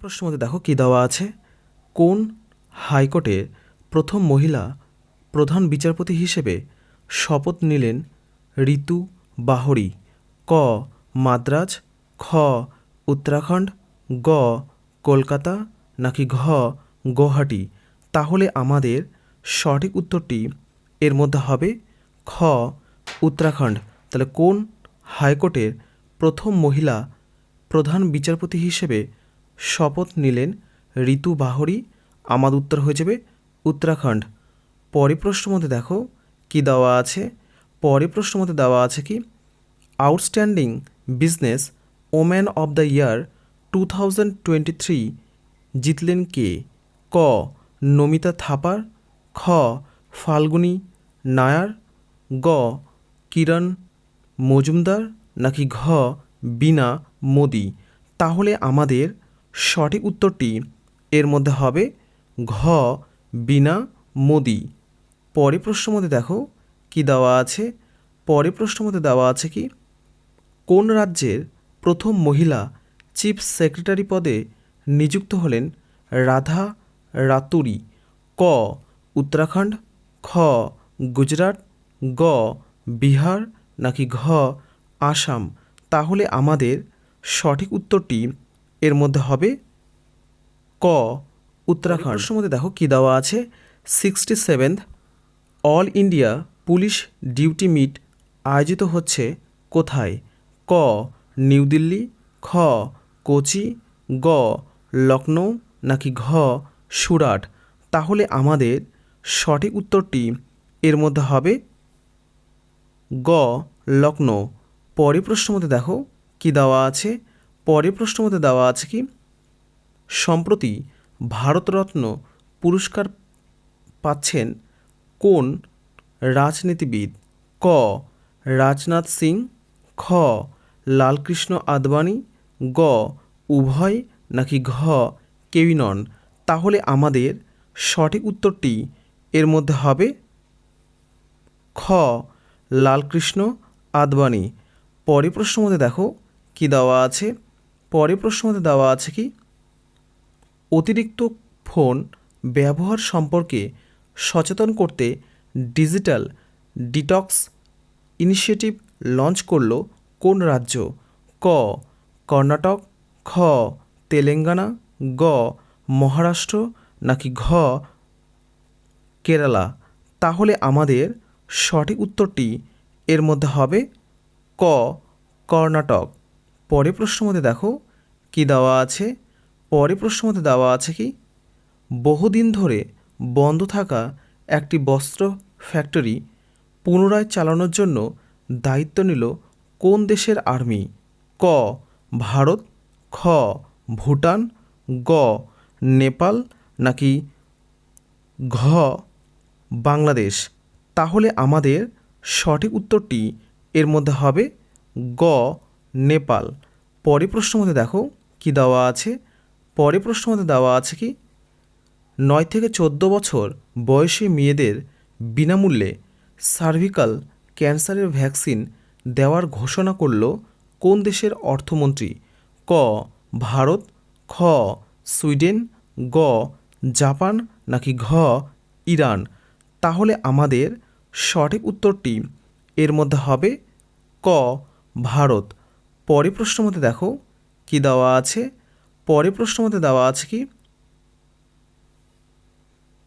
প্রশ্নের মধ্যে দেখো কী দেওয়া আছে? কোন হাইকোর্টে প্রথম মহিলা প্রধান বিচারপতি হিসেবে শপথ নিলেন ঋতু বাহরি? ক, মাদ্রাজ? খ, উত্তরাখণ্ড? গ, কলকাতা? নাকি ঘ, গৌহাটি? তাহলে আমাদের সঠিক উত্তরটি এর মধ্যে হবে খ, উত্তরাখণ্ড। তাহলে কোন হাইকোর্টের প্রথম মহিলা প্রধান বিচারপতি হিসেবে শপথ নিলেন ঋতু বাহরি আমার উত্তর হয়ে যাবে উত্তরাখণ্ড। পরে প্রশ্নের মধ্যে দেখো কি দেওয়া আছে? পরে প্রশ্নের মধ্যে দেওয়া আছে কি outstanding business woman of the year two twenty three জিতলেন কে? ক, নমিতা থাপার, খ, ফাল্গুনি নায়ার, গ, কিরণ মজুমদার, নাকি ঘ বিনা মোদি? তাহলে আমাদের সঠিক উত্তরটি এর মধ্যে হবে ঘ বিনা মোদি। পরে প্রশ্নের মধ্যে দেখো কি দেওয়া আছে? পরে প্রশ্ন মধ্যে দেওয়া আছে কি, কোন রাজ্যের প্রথম মহিলা চিফ সেক্রেটারি পদে নিযুক্ত হলেন রাধা রাতুরি? ক উত্তরাখণ্ড, খ গুজরাট, গ বিহার নাকি ঘ আসাম? তাহলে আমাদের সঠিক উত্তরটি এর মধ্যে হবে ক, উত্তরাখণ্ড। মধ্যে দেখো কী দেওয়া আছে? Sixty seventh all India police duty meet আয়োজিত হচ্ছে কোথায়? ক, নিউ দিল্লি, খ, কোচি, গ লখনৌ নাকি ঘ, সুরাট? তাহলে আমাদের সঠিক উত্তরটি এর মধ্যে হবে গ লখনৌ পরের প্রশ্নের মধ্যে দেখো কি দেওয়া আছে? পরের প্রশ্নের মধ্যে দেওয়া আছে কি, সম্প্রতি ভারতরত্ন পুরস্কার পাচ্ছেন কোন রাজনীতিবিদ? ক, রাজনাথ সিং, খ, লালকৃষ্ণ আদবানি, গ, উভয় নাকি ঘ, কেউই নন। তাহলে আমাদের সঠিক উত্তরটি এর মধ্যে হবে খ, লালকৃষ্ণ আদবানি। পরে প্রশ্ন মধ্যে দেখো কি দেওয়া আছে। পরের প্রশ্নতে দেওয়া আছে কি? অতিরিক্ত ফোন ব্যবহার সম্পর্কে সচেতন করতে ডিজিটাল ডিটক্স ইনিশিয়েটিভ লঞ্চ করল কোন রাজ্য? ক, কর্ণাটক, খ, তেলেঙ্গানা, গ, মহারাষ্ট্র, নাকি ঘ, কেরালা? তাহলে আমাদের সঠিক উত্তরটি এর মধ্যে হবে ক, কর্ণাটক। পরের প্রশ্নের মধ্যে দেখো, কি দেওয়া আছে? পরে প্রশ্নের মধ্যে দেওয়া আছে কি, বহুদিন ধরে বন্ধ থাকা একটি বস্ত্র ফ্যাক্টরি পুনরায় চালানোর জন্য দায়িত্ব নিল কোন দেশের আর্মি ক, ভারত, খ, ভুটান, গ, নেপাল, নাকি ঘ, বাংলাদেশ? তাহলে আমাদের সঠিক উত্তরটি এর মধ্যে হবে গ নেপাল। পরে প্রশ্ন মধ্যে দেখো কি দেওয়া আছে? পরে প্রশ্নের মধ্যে দেওয়া আছে কি, নয় থেকে চোদ্দ বছর বয়সী মেয়েদের বিনামূল্যে সার্ভিক্যাল ক্যান্সারের ভ্যাকসিন দেওয়ার ঘোষণা করল কোন দেশের অর্থমন্ত্রী? ক, ভারত, খ, সুইডেন, গ, জাপান, নাকি ঘ, ইরান? তাহলে আমাদের সঠিক উত্তরটি এর মধ্যে হবে ক, ভারত। পরের প্রশ্ন মতে দেখো, কি দেওয়া আছে? পরে প্রশ্নের মধ্যে দেওয়া আছে কি?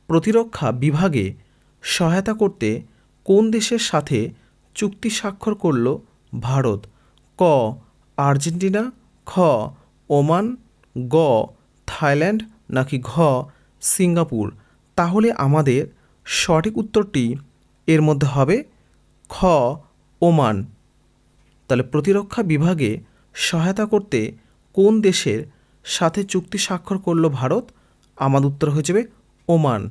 প্রতিরক্ষা বিভাগে সহায়তা করতে কোন দেশের সাথে চুক্তি স্বাক্ষর করল ভারত? ক, আর্জেন্টিনা, খ, ওমান, গ, থাইল্যান্ড, নাকি ঘ, সিঙ্গাপুর? তাহলে আমাদের সঠিক উত্তরটি এর মধ্যে হবে খ, ওমান। তাহলে প্রতিরক্ষা বিভাগে সহায়তা করতে কোন দেশের সাথে চুক্তি স্বাক্ষর করল ভারত? আমার উত্তর হয়ে যাবে ওমান।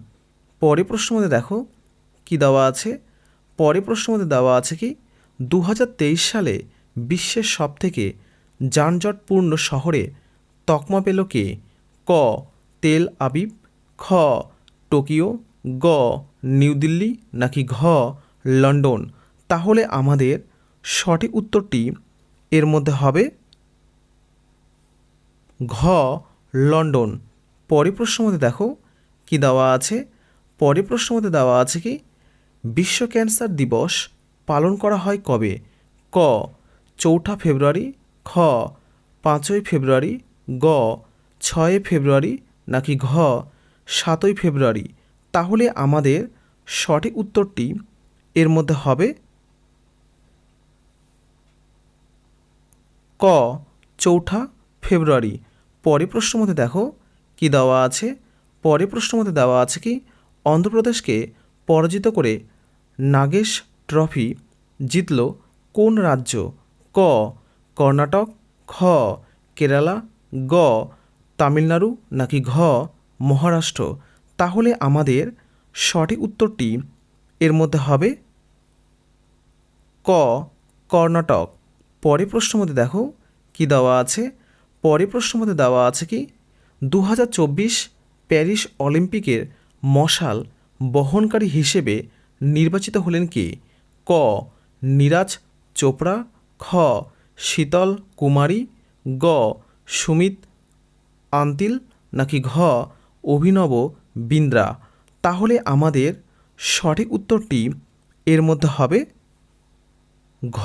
পরে প্রশ্নের মধ্যে দেখো কি দেওয়া আছে? পরে প্রশ্ন মধ্যে দেওয়া আছে কি দু হাজার তেইশ সালে বিশ্বের সবথেকে যানজটপূর্ণ শহরে তকমা পেল কে? ক তেল আবিব, খ টোকিও, গ নিউ দিল্লি নাকি ঘ লন্ডন? তাহলে আমাদের সঠিক উত্তরটি এর মধ্যে হবে ঘ, লন্ডন। পরে প্রশ্ন মধ্যে দেখো কি দেওয়া আছে? পরে প্রশ্নের মধ্যে দেওয়া আছে কি, বিশ্ব ক্যান্সার দিবস পালন করা হয় কবে? ক, চৌঠা ফেব্রুয়ারি। খ, পাঁচই ফেব্রুয়ারি। গ ছয়ই ফেব্রুয়ারি নাকি ঘ, সাতই ফেব্রুয়ারি? তাহলে আমাদের সঠিক উত্তরটি এর মধ্যে হবে ক, চৌঠা ফেব্রুয়ারি। পরের প্রশ্নের মধ্যে দেখো, কি দেওয়া আছে? পরের প্রশ্নের মধ্যে দেওয়া আছে কি, অন্ধ্রপ্রদেশকে পরাজিত করে নাগেশ ট্রফি জিতল কোন রাজ্য? ক, কর্ণাটক, খ, কেরালা, গ, তামিলনাড়ু নাকি ঘ, মহারাষ্ট্র? তাহলে আমাদের সঠিক উত্তরটি এর মধ্যে হবে ক, কর্ণাটক। পরের প্রশ্ন মধ্যে দেখো, কি দেওয়া আছে? পরে প্রশ্ন মধ্যে দেওয়া আছে কি দু হাজার চব্বিশ প্যারিস অলিম্পিকের মশাল বহনকারী হিসেবে নির্বাচিত হলেন কে? ক, নীরাজ চোপড়া, খ, শীতল কুমারী, গ, সুমিত আন্তিল, নাকি ঘ, অভিনব বিন্দ্রা? তাহলে আমাদের সঠিক উত্তরটি এর মধ্যে হবে ঘ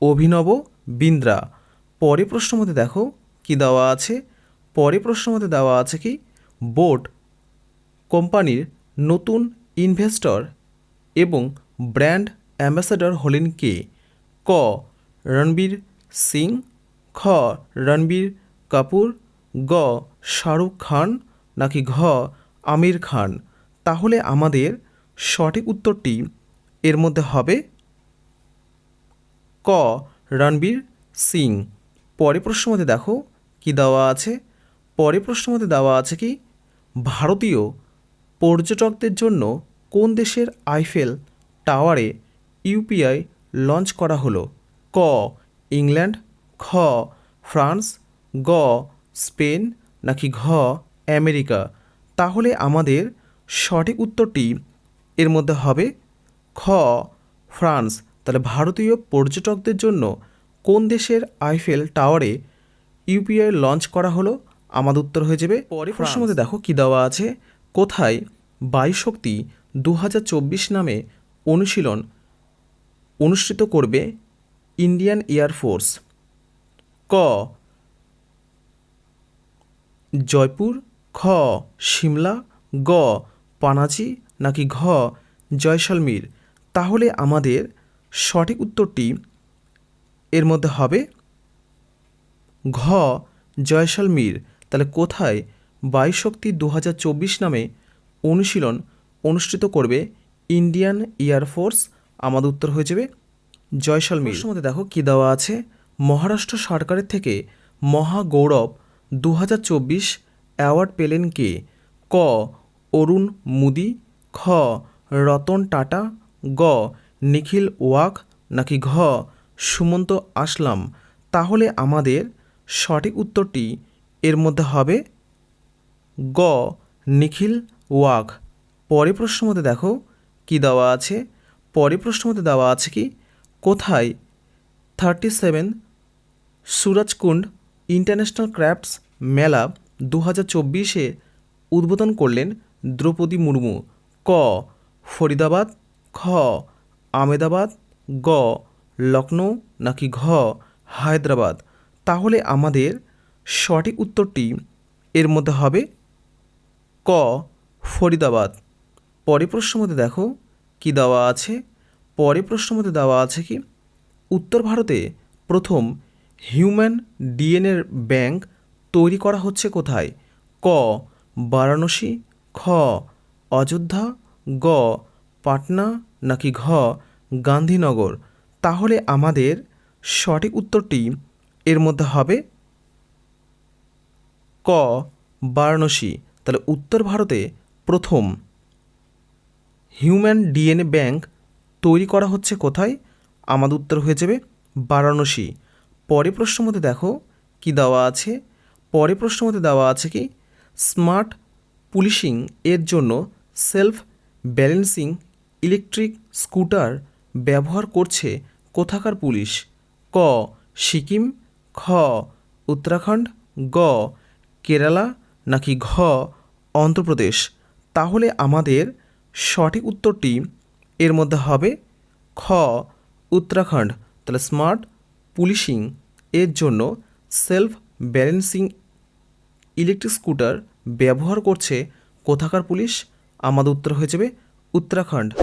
অভিনব বিন্দ্রা। পরে প্রশ্ন মধ্যে দেখো কি দেওয়া আছে? পরে প্রশ্ন মধ্যে দেওয়া আছে কি, বোট কোম্পানির নতুন ইনভেস্টর এবং ব্র্যান্ড অ্যাম্বাসাডর হলেন কে? ক, রণবীর সিং। খ, রণবীর কাপুর। গ, শাহরুখ খান নাকি ঘ, আমির খান? তাহলে আমাদের সঠিক উত্তরটি এর মধ্যে হবে ক, রণবীর সিং। পরে প্রশ্নের মধ্যে দেখো কি দেওয়া আছে? পরে প্রশ্ন মধ্যে দেওয়া আছে কি, ভারতীয় পর্যটকদের জন্য কোন দেশের আইফেল টাওয়ারে ইউপিআই লঞ্চ করা হলো? ক, ইংল্যান্ড, খ, ফ্রান্স, গ, স্পেন, নাকি ঘ, আমেরিকা? তাহলে আমাদের সঠিক উত্তরটি এর মধ্যে হবে খ, ফ্রান্স। তাহলে ভারতীয় পর্যটকদের জন্য কোন দেশের আইফেল টাওয়ারে ইউপিআই লঞ্চ করা হলো? আমাদের উত্তর হয়ে যাবে পরে প্রশ্ন মধ্যে দেখো কী দেওয়া আছে। কোথায় বায়ুশক্তি দু হাজার চব্বিশ নামে অনুশীলন অনুষ্ঠিত করবে ইন্ডিয়ান এয়ার ফোর্স? ক জয়পুর খ সিমলা গ পানাজি নাকি ঘ জয়সলমীর? তাহলে আমাদের সঠিক উত্তরটি এর মধ্যে হবে, ঘ, জয়সলমীর, তাহলে কোথায় বায়ুশক্তি দু নামে অনুশীলন অনুষ্ঠিত করবে? ইন্ডিয়ান এয়ারফোর্স আমাদের উত্তর হয়ে যাবে জয়সলমীর। মধ্যে দেখো কী দেওয়া আছে? মহারাষ্ট্র সরকারের থেকে মহাগৌরব দু হাজার চব্বিশ অ্যাওয়ার্ড পেলেন কে? ক, অরুণ মুদি, খ, রতন টাটা, গ নিখিল ওয়াক নাকি ঘ, সুমন্ত আসলাম, তাহলে আমাদের সঠিক উত্তরটি এর মধ্যে হবে গ, নিখিল ওয়াক। পরে প্রশ্ন মধ্যে দেখো কি দেওয়া আছে। পরে প্রশ্নের মধ্যে দেওয়া আছে কি, কোথায় thirty seven Surajkund international crafts Mela দু হাজার চব্বিশে উদ্বোধন করলেন দ্রৌপদী মুর্মু। ক, ফরিদাবাদ। খ আমেদাবাদ, গ লখনৌ নাকি ঘ, হায়দ্রাবাদ? তাহলে আমাদের সঠিক উত্তরটি এর মধ্যে হবে ক, ফরিদাবাদ। পরে প্রশ্ন মধ্যে দেখো কি দেওয়া আছে। পরে প্রশ্ন মধ্যে দেওয়া আছে কি, উত্তর ভারতে প্রথম হিউম্যান ডিএনএর ব্যাংক তৈরি করা হচ্ছে কোথায়? ক, বারাণসী, খ, অযোধ্যা, গ, পাটনা নাকি ঘ, গান্ধীনগর? তাহলে আমাদের সঠিক উত্তরটি এর মধ্যে হবে ক, বারাণসী। তাহলে উত্তর ভারতে প্রথম হিউম্যান ডিএনএ ব্যাংক তৈরি করা হচ্ছে কোথায়? আমাদের উত্তর হয়ে যাবে বারাণসী। পরে প্রশ্ন মধ্যে দেখো কি দেওয়া আছে? পরে প্রশ্ন মধ্যে দেওয়া আছে কি? স্মার্ট পুলিশিং এর জন্য সেলফ ব্যালেন্সিং ইলেকট্রিক স্কুটার ব্যবহার করছে কোথাকার পুলিশ? ক. সিকিম, খ. উত্তরাখণ্ড, গ. কেরালা, নাকি ঘ. অন্ধ্রপ্রদেশ? তাহলে আমাদের সঠিক উত্তরটি এর মধ্যে হবে খ. উত্তরাখণ্ড। তাহলে স্মার্ট পুলিশিং এর জন্য সেলফ ব্যালেন্সিং ইলেকট্রিক স্কুটার ব্যবহার করছে কোথাকার পুলিশ? আমাদের উত্তর হয়ে যাবে উত্তরাখণ্ড।